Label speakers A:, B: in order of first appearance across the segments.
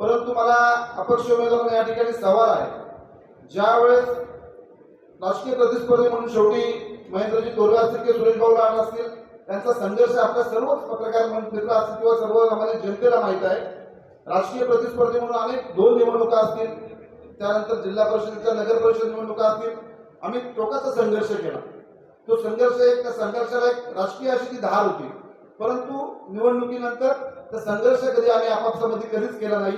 A: परंतु मला अपक्ष उमेदवार या ठिकाणी सवाल आहे. ज्यावेळेस राजकीय प्रतिस्पर्धी म्हणून शेवटी महेंद्रजी तोरवे असतील किंवा सुरेश भाऊ लाड असतील त्यांचा संघर्ष आपल्या सर्वच पत्रकार फिरला असतील किंवा सर्व सामान्य जनतेला माहीत आहे. राजकीय प्रतिस्पर्धी म्हणून अनेक दोन निवडणुका असतील त्यानंतर जिल्हा परिषदेच्या नगर परिषद निवडणुका असतील. आम्ही टोकाचा संघर्ष केला. तो संघर्ष एक त्या संघर्षाला एक राजकीय अशी ती धार होती. परंतु निवडणुकीनंतर तर संघर्ष कधी आम्ही आपापसामध्ये कधीच केला नाही.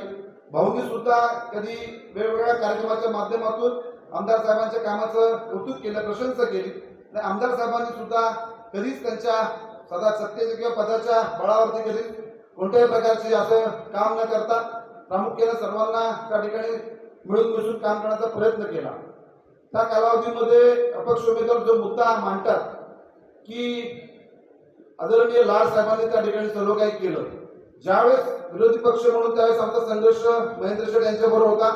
A: भाऊनी सुद्धा कधी वेगवेगळ्या कार्यक्रमाच्या माध्यमातून आमदार साहेबांच्या कामाचं कौतुक केलं प्रशंसा केली. आणि आमदार साहेबांनी सुद्धा कधीच त्यांच्या सदा सत्तेच्या किंवा पदाच्या बळावरती कधी कोणत्याही प्रकारचे असं काम न करता प्रामुख्याने सर्वांना त्या ठिकाणी मिळून मिसळून काम करण्याचा प्रयत्न केला. त्या कालावधीमध्ये अपक्ष उमेदवार जो मुद्दा मांडतात की आदरणीय लाड साहेबांनी त्या ठिकाणी सर्व काही केलं. ज्यावेळेस विरोधी पक्ष म्हणून त्यावेळेस आमचा संघर्ष महेंद्र शेठ यांच्या बरोबर होता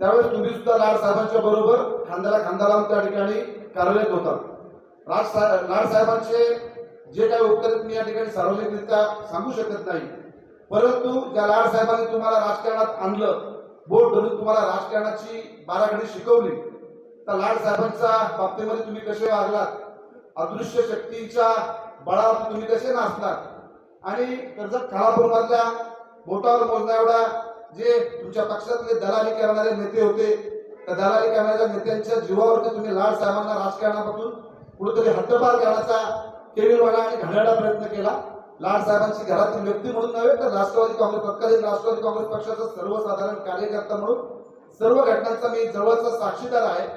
A: त्यावेळेस तुम्ही सुद्धा लाड साहेबांच्या बरोबर खांद्याला खांदा लावून त्या ठिकाणी कार्यरत होता. राज साहेब लाड साहेबांचे जे काही उत्तर मी या ठिकाणी सार्वजनिकरित्या सांगू शकत नाही. परंतु ज्या लाड साहेबांनी तुम्हाला राजकारणात आणलं बोट धरून तुम्हाला राजकारणाची बाराखडी शिकवली तर लाड साहेबांच्या बाबतीमध्ये तुम्ही कसे वागलात? अदृश्य शक्तीच्या बळावर तुम्ही कसे नाचणार? आणि कर्जत खालापूरमधल्या बोटावर मोजण्या एवढा जे तुमच्या पक्षातले दलाली करणारे नेते होते त्या दलाली करणाऱ्या नेत्यांच्या जीवावरती तुम्ही लाड साहेबांना राजकारणापासून कुठेतरी हद्दपार करण्याचा केविलवाणा आणि घड्याळा प्रयत्न केला. लाड साहेबांची घरातील व्यक्ती म्हणून नव्हे तर राष्ट्रवादी काँग्रेस तत्कालीन राष्ट्रवादी काँग्रेस पक्षाचा सर्वसाधारण कार्यकर्ता म्हणून सर्व घटनांचा मी जवळचा साक्षीदार आहे.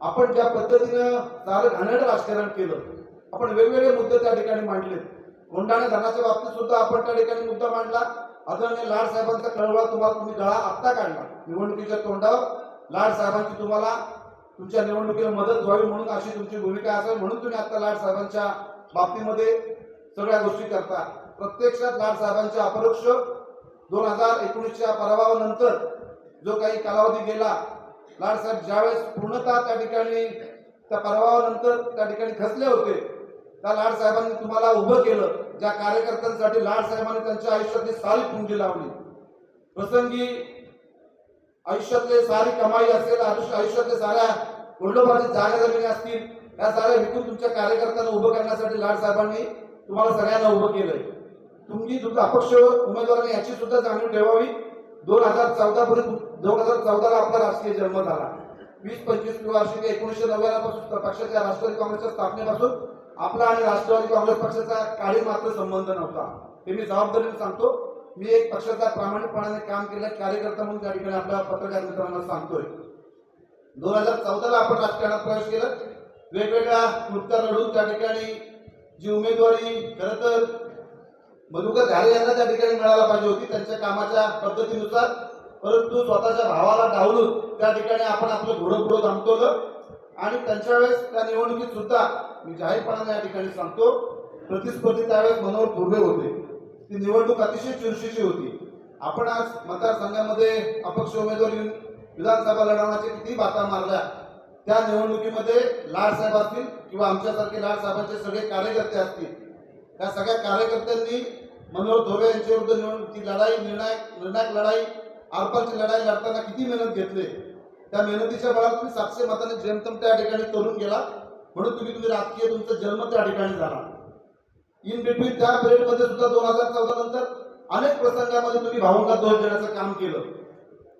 A: आपण ज्या पद्धतीनं सारं घाणेरडं राजकारण केलं आपण वेगवेगळे मुद्दे त्या ठिकाणी मांडले कोंडाणे धनाच्या बाबतीत सुद्धा आपण त्या ठिकाणी मुद्दा मांडला. आदरणीय लाड साहेबांचा कळवळा तुम्हाला तुम्ही गळा आत्ता काढला. निवडणुकीच्या तोंडावर लाड साहेबांची तुम्हाला तुमच्या निवडणुकीला मदत व्हावी म्हणून अशी तुमची भूमिका असेल म्हणून तुम्ही आता लाड साहेबांच्या बाबतीमध्ये सगळ्या गोष्टी करता. प्रत्यक्षात लाड साहेबांच्या अपरोक्ष दोन हजार एकोणीसच्या पराभवानंतर जो काही कालावधी गेला लाड साहेब ज्यावेळेस पूर्णतः त्या ठिकाणी त्या पराभवानंतर त्या ठिकाणी खचले होते त्या लाड साहेबांनी तुम्हाला उभं केलं ज्या कार्यकर्त्यांसाठी लाड साहेबांनी त्यांच्या आयुष्यातली सारी पुंजी लावली. प्रसंगी आयुष्यातले सारी कमाई असेल आयुष्य- आयुष्यातले साऱ्या वडिलोपार्जित जागा जमिनी असतील या साऱ्या विकून तुमच्या कार्यकर्त्यांना उभं करण्यासाठी लाड साहेबांनी तुम्हाला सगळ्यांना उभं केलंय. तुम्ही तुमचा अपक्ष उमेदवारांनी याची सुद्धा जाणीव ठेवावी. दोन हजार चौदा पर्यंत दोन हजार चौदाला आपला राजकीय जन्म झाला. वीस पंचवीस वार्षिक एकोणीसशे नव्याण्णवपासून पक्षाच्या राष्ट्रवादी काँग्रेसच्या स्थापनेपासून आपला आणि राष्ट्रवादी काँग्रेस पक्षाचा काही मात्र संबंध नव्हता. हे मी जबाबदारीने सांगतो. मी एक पक्षाचा प्रामाणिकपणाने काम केलं कार्यकर्ता म्हणून त्या ठिकाणी आपल्या पत्रकार मित्रांना सांगतोय. दोन हजार चौदाला आपण राजकारणात प्रवेश केला. वेगवेगळ्या मुद्दा लढून त्या ठिकाणी जी उमेदवारी खरं तर मधुकर घाले यांना त्या ठिकाणी मिळायला पाहिजे होती त्यांच्या कामाच्या पद्धतीनुसार. परंतु स्वतःच्या भावाला डावलून त्या ठिकाणी आपण आपलं घोडं पुढं थांबवलं आणि त्यांच्या वेळेस त्या निवडणुकीत सुद्धा मी जाहीरपणाने या ठिकाणी सांगतो प्रतिस्पर्धी त्यावेळेस मनोहर दुर्वे होते. ती निवडणूक अतिशय चुरशीची होती. आपण आज मतदारसंघामध्ये अपक्ष उमेदवार येऊन विधानसभा लढवण्याच्या किती बाता मारल्या त्या निवडणुकीमध्ये लाडसाहेब असतील किंवा आमच्यासारखे लाडसाहेबांचे सगळे कार्यकर्ते असतील त्या सगळ्या कार्यकर्त्यांनी मनोहर धोबे यांच्या विरुद्ध निवडणूक ती लढाई निर्णायक निर्णायक लढाई आरपारची लढाई लढताना किती मेहनत घेतले त्या मेहनतीच्या बळावर तुम्ही सातशे मताने जेमतेम त्या ठिकाणी तरुण गेला. म्हणून तुम्ही तुम्ही राजकीय तुमचा जन्म त्या ठिकाणी झाला. इन बिटवीन त्या पिरियडमध्ये सुद्धा दोन हजार चौदा नंतर अनेक प्रसंगामध्ये तुम्ही भावंगा दोष देण्याचं काम केलं.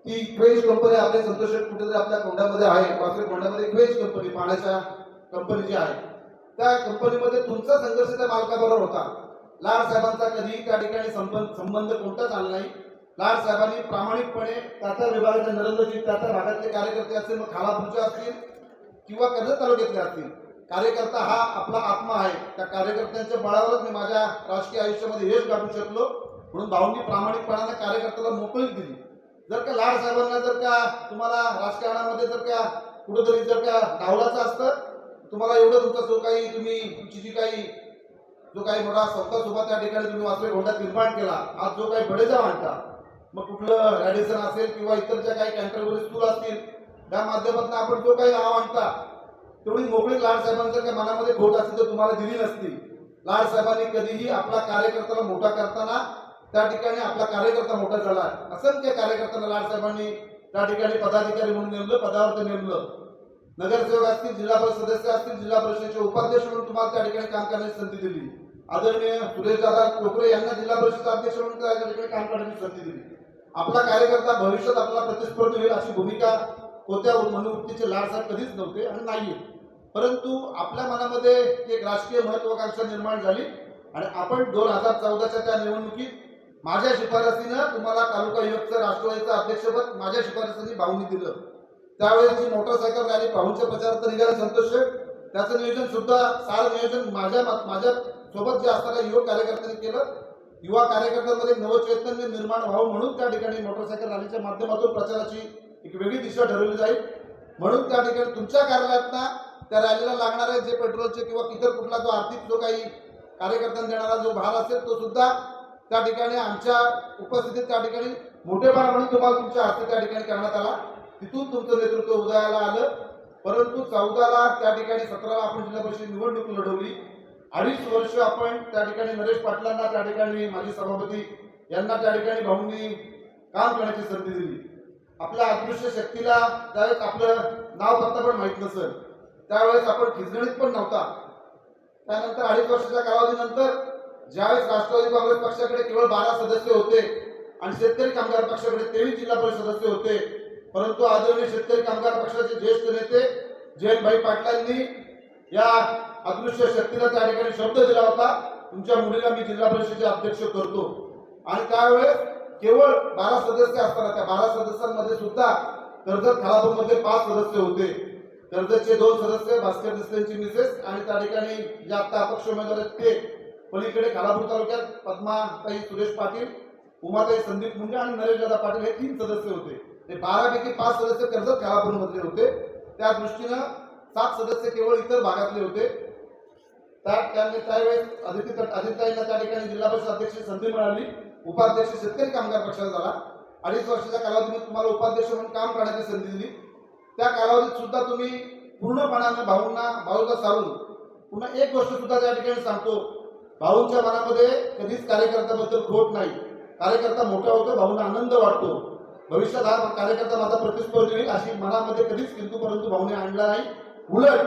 A: ती क्वेज कंपनी आपल्या संतोष कुठेतरी आपल्या कोंड्यामध्ये आहे. वासरे कोंड्यामध्ये क्वेज कंपनी पाण्याच्या कंपनी जी आहे. त्या कंपनीमध्ये तुमचा संघर्ष त्या मालकाबरोबर होता. लाड साहेबांचा कधीही त्या ठिकाणी संबंध संबंध कोणताच आला नाही. लाड साहेबांनी प्रामाणिकपणे त्या त्या विभागाच्या नरेंद्रजी त्या त्या भागातले कार्यकर्ते असतील मग खालापूरचे असतील किंवा कर्जत तालुक्यातले असतील कार्यकर्ता हा आपला आत्मा आहे. त्या कार्यकर्त्यांच्या बळावरच मी माझ्या राजकीय आयुष्यामध्ये यश गाठू शकलो. म्हणून भाऊंनी प्रामाणिकपणाने कार्यकर्त्याला मोकळी दिली. जर का लाड साहेबांना जर का तुम्हाला राजकारणामध्ये जर का कुठंतरी जर का डावलाचं असतं तुम्हाला एवढं तुमचा जो काही तुम्ही तुमची जी काही जो काही मोठा सौता सोबत त्या ठिकाणी तुम्ही वाचले घोड्यात निर्माण केला. आज जो काही बडेजा म्हणता मग कुठलं रॅडिसन असेल किंवा इतर ज्या काही कॅन्टरवरील स्कूल असतील त्या माध्यमातून आपण जो काही नाव आणता तेवढी मोकळी लाड काही मनामध्ये खोट असेल तर तुम्हाला दिली नसती लाडसाहेबांनी कधीही आपला कार्यकर्त्याला मोठा करताना त्या ठिकाणी आपला कार्यकर्ता मोठा झाला. असंख्य कार्यकर्त्यांना लाडसाहेबांनी त्या ठिकाणी पदाधिकारी म्हणून नेमलं पदावर ते नेमलं. नगरसेवक असतील जिल्हा परिषद सदस्य असतील जिल्हा परिषदेचे उपाध्यक्ष म्हणून तुम्हाला त्या ठिकाणी काम करण्याची संधी दिली. आदरणीय सुरेशदादा टोकरे यांना जिल्हा परिषद अध्यक्ष म्हणून त्या काम करण्याची संधी दिली. आपला कार्यकर्ता भविष्यात आपला प्रतिस्पर्धी होईल अशी भूमिका कोणत्या मनोवृत्तीचे लाड कधीच नव्हते आणि नाहीये. परंतु आपल्या मनामध्ये एक राजकीय महत्वाकांक्षा निर्माण झाली आणि आपण दोन हजार चौदाच्या त्या निवडणुकीत माझ्या शिफारसीनं तुम्हाला तालुका युवकचं राष्ट्रवादीचं अध्यक्षपद माझ्या शिफारसीने भाऊनी दिलं. त्यावेळेस मोटरसायकल रॅली भाऊंच्या प्रचारात निघाला संतोष त्याचं नियोजन सुद्धा सार नियोजन माझ्या माझ्या सोबत जे असणाऱ्या युवक कार्यकर्त्यांनी केलं युवा कार्यकर्त्यांमध्ये नवचैतन्य निर्माण व्हावं म्हणून त्या ठिकाणी मोटरसायकल रॅलीच्या माध्यमातून प्रचाराची एक वेगळी दिशा ठरवली जाईल. म्हणून त्या ठिकाणी तुमच्या कार्यालयातना त्या रॅलीला लागणारे जे पेट्रोलचे किंवा इतर कुठला जो आर्थिक जो काही कार्यकर्त्यांना देणारा जो भार असेल तो सुद्धा त्या ठिकाणी आमच्या उपस्थितीत त्या ठिकाणी मोठेपणा म्हणून तुम्हाला तुमच्या हस्ते त्या ठिकाणी करण्यात आला. तिथून तुमचं नेतृत्व उदयाला आलं. परंतु चौदाला त्या ठिकाणी सतराला आपण जिल्हा परिषद निवडणूक लढवली. अडीच वर्ष आपण त्या ठिकाणी नरेश पाटलांना त्या ठिकाणी माजी सभापती यांना त्या ठिकाणी भाऊंनी काम करण्याची संधी दिली. आपल्या अदृश्य शक्तीला त्यावेळेस आपलं नाव पत्ता पण माहीत नसेल त्यावेळेस आपण खिचगणित पण नव्हता. त्यानंतर अडीच वर्षाच्या कालावधीनंतर ज्यावेळेस राष्ट्रवादी काँग्रेस पक्षाकडे केवळ बारा सदस्य होते आणि शेतकरी कामगार पक्षाकडे तेवीस जिल्हा परिषद सदस्य होते परंतु आदरणीय शेतकरी कामगार पक्षाचे ज्येष्ठ नेते जयंतभाई पाटलांनी या अदृश्य शक्तीला त्या ठिकाणी शब्द दिला होता. तुमच्या मुलीला मी जिल्हा परिषदेचे अध्यक्ष करतो. आणि त्यावेळेस केवळ बारा सदस्य असताना त्या बारा सदस्यांमध्ये सुद्धा कर्जत खालापूरमध्ये पाच सदस्य होते. कर्जतचे दोन सदस्य भास्कर दिसलेंची मिसेस आणि त्या ठिकाणी जे आता अपक्ष उमेदवार आहेत ते पलीकडे खालापूर तालुक्यात पद्माताई सुरेश पाटील उमाताई संदीप मुंडे आणि नरेशदादा पाटील हे तीन सदस्य होते. ते बारापैकी पाच सदस्य कर्जत खालापूरमधले होते. त्या दृष्टीनं सात सदस्य केवळ इतर भागातले होते. त्याने त्यावेळेस आदित्य आदित्यताईंना त्या ठिकाणी जिल्हा परिषद अध्यक्ष संधी मिळाली. उपाध्यक्ष शेतकरी कामगार पक्षाचा झाला. अडीच वर्षाच्या कालावधीत तुम्हाला उपाध्यक्ष म्हणून काम करण्याची संधी दिली. त्या कालावधीत सुद्धा तुम्ही पूर्णपणाने भाऊंना भाऊला सारून पुन्हा एक गोष्ट सुद्धा त्या ठिकाणी सांगतो. भाऊंच्या मनामध्ये कधीच कार्यकर्त्याबद्दल खोट नाही. कार्यकर्ता मोठा होतो भाऊंना आनंद वाटतो. भविष्यात हा कार्यकर्ता माझा प्रतिस्पर्धी होईल अशी मनामध्ये कधीच किंतू परंतु भाऊने आणला नाही. उलट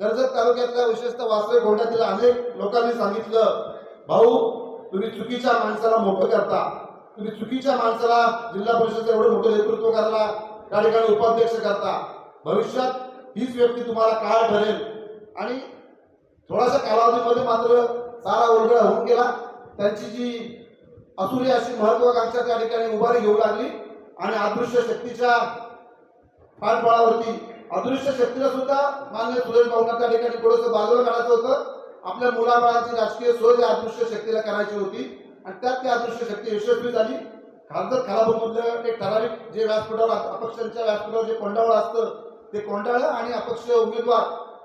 A: कर्जत तालुक्यातल्या विशेषतः वासरे घोड्यातील अनेक लोकांनी सांगितलं भाऊ तुम्ही चुकीच्या माणसाला मोठं करता. तुम्ही चुकीच्या माणसाला जिल्हा परिषदेचं एवढं मोठं नेतृत्व करता त्या ठिकाणी उपाध्यक्ष करता. भविष्यात हीच व्यक्ती तुम्हाला काळ ठरेल. आणि थोडासा कालावधीमध्ये मात्र सारा उलगडा होऊन गेला. त्यांची जी असुरी अशी महत्वाकांक्षा त्या ठिकाणी उभारी घेऊ लागली आणि अदृश्य शक्तीच्या पाठबळावरती अदृश्य शक्तीला सुद्धा मान्य सुरेश भाऊंना त्या ठिकाणी थोडंसं बाजूला काढायचं होतं. आपल्या मुलाबाळांची राजकीय सोय या अदृश्य शक्तीला करायची होती. आणि त्यात ती अदृश्य शक्ती यशस्वी झाली. खासदार खराबमधलं एक ठराविक जे व्यासपीठावर अपक्षांच्या व्यासपीठावर जे कोंडावळ असतं ते कोंडाळं आणि अपक्ष उमेदवार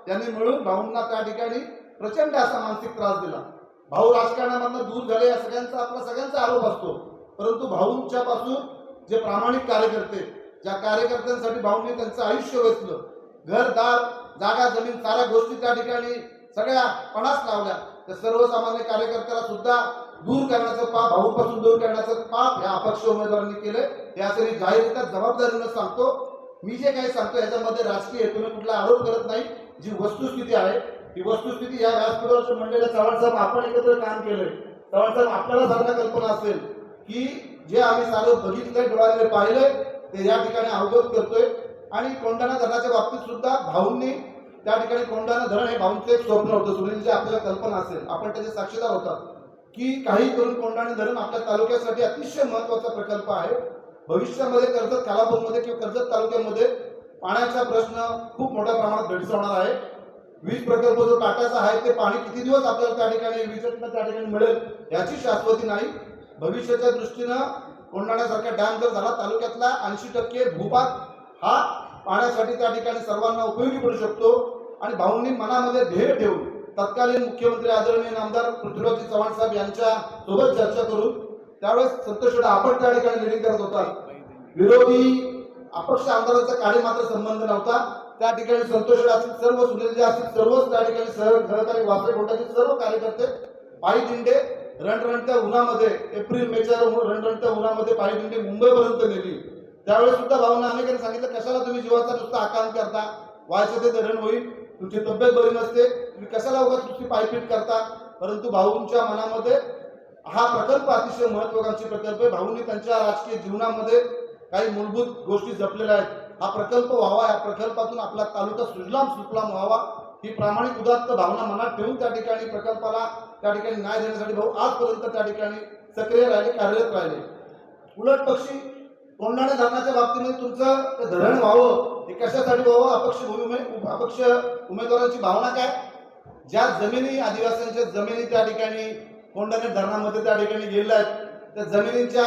A: यांनी मिळून भाऊंना त्या ठिकाणी प्रचंड असा मानसिक त्रास दिला. भाऊ राजकारणामधनं दूर झाले या सगळ्यांचा आपला सगळ्यांचा आरोप असतो. परंतु भाऊंच्या पासून जे प्रामाणिक कार्यकर्ते ज्या कार्यकर्त्यांसाठी भाऊंनी त्यांचं आयुष्य वेचलं घरदार जागा जमीन साऱ्या गोष्टी त्या ठिकाणी सगळ्या पणास लावल्या तर सर्वसामान्य कार्यकर्त्याला सुद्धा दूर करण्याचं पाप भाऊपासून दूर करण्याचं पाप या अपक्ष उमेदवारांनी केलंय. हे असं मी जाहीररित्या जबाबदारीनं सांगतो. मी जे काही सांगतो याच्यामध्ये राजकीय हेतूने कुठला आरोप करत नाही. जी वस्तुस्थिती आहे ही वस्तुस्थिती या व्यासपीठावर मंडळीला चव्हाण साहेब आपण एकत्र काम केलंय. चव्हाण साहेब आपल्याला सारखा कल्पना असेल की जे आम्ही सारं बघितलंय डोळ्याने पाहिलंय ते या ठिकाणी अवगत करतोय. आणि कोंढाणा धरणाच्या बाबतीत सुद्धा भाऊंनी त्या ठिकाणी कोंढाणा धरण हे भाऊंचं एक स्वप्न होतं. सुनीलची आपल्याला कल्पना असेल. आपण त्याचे साक्षीदार होतात. की काही करून कोंढाणे धरण आपल्या तालुक्यासाठी अतिशय महत्त्वाचा प्रकल्प आहे. भविष्यामध्ये कर्जत खालापूरमध्ये किंवा कर्जत तालुक्यामध्ये पाण्याचा प्रश्न खूप मोठ्या प्रमाणात भेडसावणार आहे. वीज प्रकल्प जो टाटाचा आहे ते पाणी किती दिवस आपल्याला त्या ठिकाणी वीज त्या ठिकाणी मिळेल याची शाश्वती नाही. भविष्याच्या दृष्टीनं कोंढाण्यासारखा डॅम जर झाला तालुक्यातला ऐंशी टक्के भूभाग हा पाण्यासाठी त्या ठिकाणी सर्वांना उपयोगी पडू शकतो. आणि भाऊंनी मनामध्ये ध्येय ठेवून तत्कालीन मुख्यमंत्री आदरणीय आमदार पृथ्वीराज चव्हाण साहेब यांच्या सोबत चर्चा करून त्यावेळेस संतोष आपण त्या ठिकाणी लिडिंग करत होता. विरोधी अपक्ष आमदारांचा काही मात्र संबंध नव्हता. त्या ठिकाणी संतोष असतील सर्व सुनीलजी असतील सर्वच त्या ठिकाणी सहकारी वासरे गोटाचे सर्व कार्यकर्ते पायी दिंडे रणरणत्या उन्हामध्ये एप्रिल मेच्या रणरणत्या उन्हामध्ये पायदिंडी मुंबईपर्यंत नेली. त्यावेळेस सुद्धा भावना अनेकांनी सांगितलं कशाला तुम्ही जीवाचा नुसता आकांत करता? व्हायचं ते धरण होईल तुमची तब्येत बरी नसते तुम्ही कशाला उगाच तुमची पायपीट करता? परंतु भाऊंच्या मनामध्ये हा प्रकल्प अतिशय महत्वाकांक्षी प्रकल्प आहे. भाऊंनी त्यांच्या राजकीय जीवनामध्ये काही मूलभूत गोष्टी जपलेल्या आहेत. हा प्रकल्प व्हावा या प्रकल्पातून आपला तालुका सुजलाम सुफलाम व्हावा ही प्रामाणिक उदात्त भावना मनात ठेवून त्या ठिकाणी प्रकल्पाला त्या ठिकाणी न्याय देण्यासाठी भाऊ आजपर्यंत त्या ठिकाणी सक्रिय राहिले कार्यरत राहिले. उलट पक्षी कोंडाणे धरणाच्या बाबतीमध्ये तुमचं धरण व्हावं हे कशासाठी व्हावं अपक्ष भूमी अपक्ष उमेदवारांची भावना काय? ज्या जमिनी आदिवासींच्या जमिनी त्या ठिकाणी कोंडाणे धरणामध्ये त्या ठिकाणी गेलेल्या आहेत त्या जमिनींच्या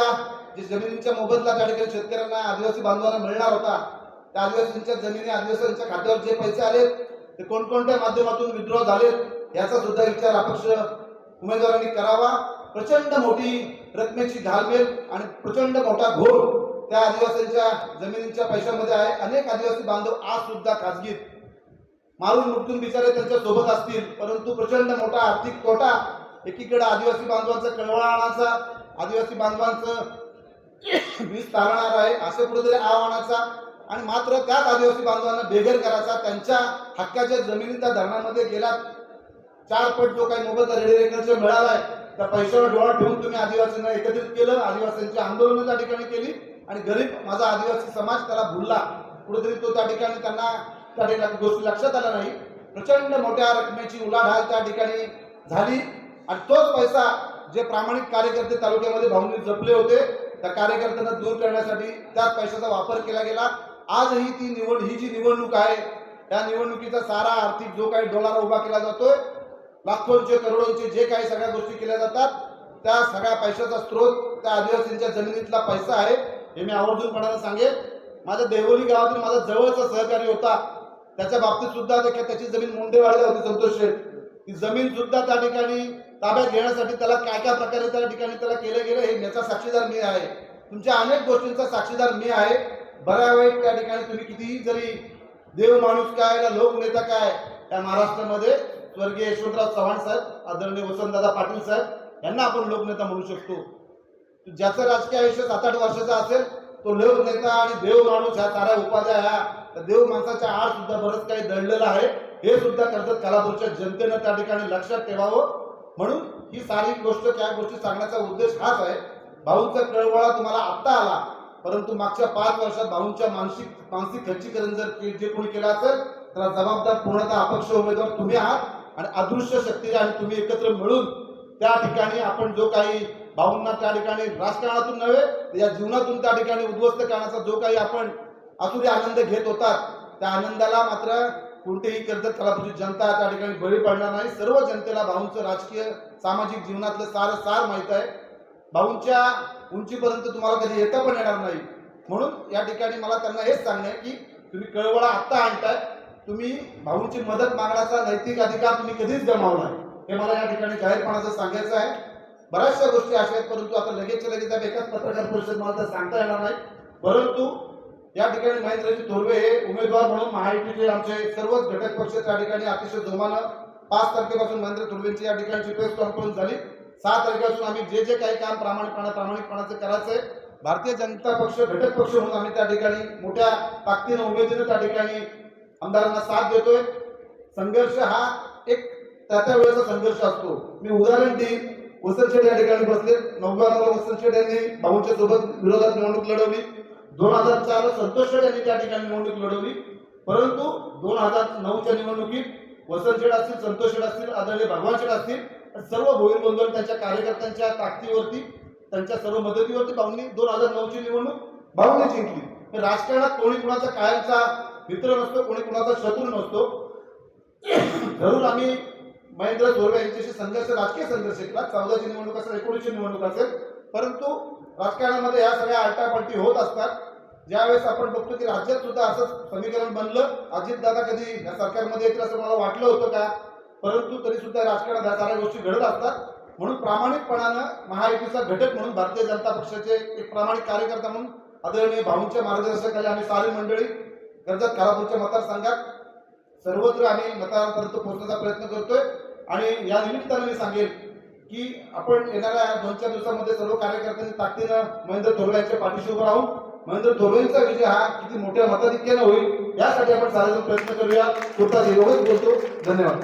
A: जे जमिनींच्या मोबदला त्या ठिकाणी शेतकऱ्यांना आदिवासी बांधवांना मिळणार होता त्या आदिवासींच्या जमिनी आदिवासींच्या खात्यावर जे पैसे आले ते कोणकोणत्या माध्यमातून विद्रोह झालेत याचा सुद्धा विचार अपक्ष उमेदवारांनी करावा. प्रचंड मोठी रकमेची घालमेल आणि प्रचंड मोठा घोर त्या आदिवासींच्या जमिनींच्या पैशामध्ये आहे. अनेक आदिवासी बांधव आज सुद्धा खाजगीत मारून मुक्तून बिचारे त्यांच्यासोबत असतील परंतु प्रचंड मोठा आर्थिक तोटा एकीकडे आदिवासी बांधवांचा आणायचा आदिवासी बांधवांचं वीज तारणार आहे असे कुठेतरी आव्हानाचा आणि मात्र त्याच आदिवासी बांधवांना बेघर करायचा त्यांच्या हक्काच्या जमिनी त्या धरणामध्ये गेला चार पट जो काही मोबदला मिळाला मिळालाय त्या पैशावर डोळा ठेवून तुम्ही आदिवासींना एकत्रित केलं आदिवासींची आंदोलनं त्या ठिकाणी केली आणि गरीब माझा आदिवासी समाज त्याला भुलला. कुठेतरी तो त्या ठिकाणी त्यांना त्या ठिकाणी गोष्टी लक्षात आल्या नाही. प्रचंड मोठ्या रकमेची उलाढाल त्या ठिकाणी झाली आणि तोच पैसा जे प्रामाणिक कार्यकर्ते तालुक्यामध्ये भाऊंनी जपले होते त्या कार्यकर्त्यांना दूर करण्यासाठी त्याच पैशाचा वापर केला गेला. आजही ती निवड ही जी निवडणूक आहे त्या निवडणुकीचा सारा आर्थिक जो काही डॉलर उभा केला जातोय लाखोंचे करोडोंचे जे काही सगळ्या गोष्टी केल्या जातात त्या सगळ्या पैशाचा स्रोत त्या आदिवासींच्या जमिनीतला पैसा आहे हे मी आवर्जून पणाला सांगेन. माझ्या देवोली गावातील माझा जवळचा सहकारी होता त्याच्या बाबतीत सुद्धा त्याची जमीन मुंडेवाडीला होती संतोष शेठ. ती जमीन सुद्धा त्या ठिकाणी ताब्यात घेण्यासाठी त्याला काय काय प्रकारे त्या ठिकाणी त्याला केलं गेलं हे याचा साक्षीदार मी आहे. तुमच्या अनेक गोष्टींचा साक्षीदार मी आहे. बऱ्या वाईट त्या ठिकाणी तुम्ही कितीही जरी देव माणूस काय ना लोकनेता काय त्या महाराष्ट्रामध्ये स्वर्गीय यशवंतराव चव्हाण साहेब आदरणीय वसंतदादा पाटील साहेब यांना आपण लोकनेता म्हणू शकतो. ज्याचं राजकीय आयुष्य सात आठ वर्षाचा असेल तो लोकनेता आणि देव माणूस ह्या साऱ्या उपाध्या ह्या देव माणसाच्या आड सुद्धा बरंच काही दडलेलं आहे. हे सुद्धा कर्जत कालापूरच्या जनतेनं त्या ठिकाणी लक्षात ठेवावं. म्हणून ही सारी गोष्ट त्या गोष्टी सांगण्याचा उद्देश हाच आहे. भाऊंचा कळवळा तुम्हाला आत्ता आला. परंतु मागच्या पाच वर्षात भाऊंच्या मानसिक मानसिक खच्चीकरण जर जे कोणी केलं असेल त्याला जबाबदार पूर्णतः अपक्ष उमेदवार तुम्ही आहात आणि अदृश्य शक्ती आणि तुम्ही एकत्र मिळून त्या ठिकाणी आपण जो काही भाऊंना त्या ठिकाणी राजकारणातून नव्हे या जीवनातून त्या ठिकाणी उद्ध्वस्त करण्याचा जो काही आपण आतुरी आनंद घेत होतात त्या आनंदाला मात्र कोणतेही कर्जत कलापूरची जनता त्या ठिकाणी बळी पडणार नाही. सर्व जनतेला भाऊंचं राजकीय सामाजिक जीवनातलं सार सार माहीत आहे. भाऊंच्या उंचीपर्यंत तुम्हाला कधी येता पण येणार नाही. म्हणून या ठिकाणी मला त्यांना हेच सांगणं आहे की तुम्ही कळवळा आत्ता आणताय. तुम्ही भाऊंची मदत मागण्याचा नैतिक अधिकार तुम्ही कधीच गमावला हे मला या ठिकाणी जाहीरपणाचं सांगायचं आहे. बऱ्याचशा गोष्टी अशा आहेत परंतु आता लगेचच्या लगेच एकाच पत्रकार परिषद मला तर सांगता येणार नाही. परंतु या ठिकाणी महेंद्रजी थोरवे हे उमेदवार म्हणून महायुतीचे आमचे सर्वच घटक पक्ष त्या ठिकाणी अतिशय जोमानं पाच तारखेपासून महेंद्र थोरवेंची या ठिकाणची प्रेस कॉन्फरन्स झाली. सहा तारखेपासून आम्ही जे जे काही काम प्रामाणिकपणा प्रामाणिकपणाचं करायचंय भारतीय जनता पक्ष घटक पक्ष म्हणून आम्ही त्या ठिकाणी मोठ्या ताकदीनं उमेदीनं त्या ठिकाणी आमदारांना साथ देतोय. संघर्ष हा एक त्या त्या वेळेचा संघर्ष असतो. मी उदाहरण देईन. वसंत शेठ या ठिकाणी बसले. नव्याण्णव वसंत शेठ यांनी भाऊच्या सोबत विरोधात निवडणूक लढवली. दोन हजार चार संतोष शेठ यांनी त्या ठिकाणी निवडणूक लढवली. परंतु दोन हजार नऊच्या निवडणुकीत वसंत शेठ असतील संतोष शेठ असतील आदरणीय भगवान शेठ असतील सर्व भोईर बंधू त्यांच्या कार्यकर्त्यांच्या ताकदीवरती त्यांच्या सर्व मदतीवरती भाऊंनी दोन हजार नऊची निवडणूक भाऊने जिंकली. तर राजकारणात कोणी कुणाचा कायमचा मित्र नसतो कोणी कुणाचा शत्रू नसतो. जरूर आम्ही महेंद्र धोरवे यांच्याशी संघर्ष राजकीय संघर्ष केला. चौदाची निवडणूक असेल एकोणीसची निवडणूक असेल. परंतु राजकारणामध्ये या सगळ्या आलटापलटी होत असतात. ज्यावेळेस आपण बघतो की राज्यात सुद्धा असं समीकरण बनलं. अजितदादा कधी या सरकारमध्ये येतील असं मला वाटलं होतं का? परंतु तरी सुद्धा राजकारणात या साऱ्या गोष्टी घडत असतात. म्हणून प्रामाणिकपणानं महायुतीचा घटक म्हणून भारतीय जनता पक्षाचे एक प्रामाणिक कार्यकर्ता म्हणून आदरणीय भाऊंच्या मार्गदर्शनाखाली आम्ही सारी मंडळी कर्जत कालापूरच्या मतदारसंघात सर्वत्र आम्ही मतदारांपर्यंत पोहोचण्याचा प्रयत्न करतोय. आणि या निमित्तानं मी सांगेन की आपण येणाऱ्या दोन चार दिवसामध्ये सर्व कार्यकर्त्यांनी ताकदीनं महेंद्र थोरवे यांच्या पाठीशी उभं राहून महेंद्र थोरवेंचा विजय हा किती मोठ्या मताधिक्यानं होईल यासाठी आपण सारेजण प्रयत्न करूया. कुर्ता एवढंच बोलतो. धन्यवाद.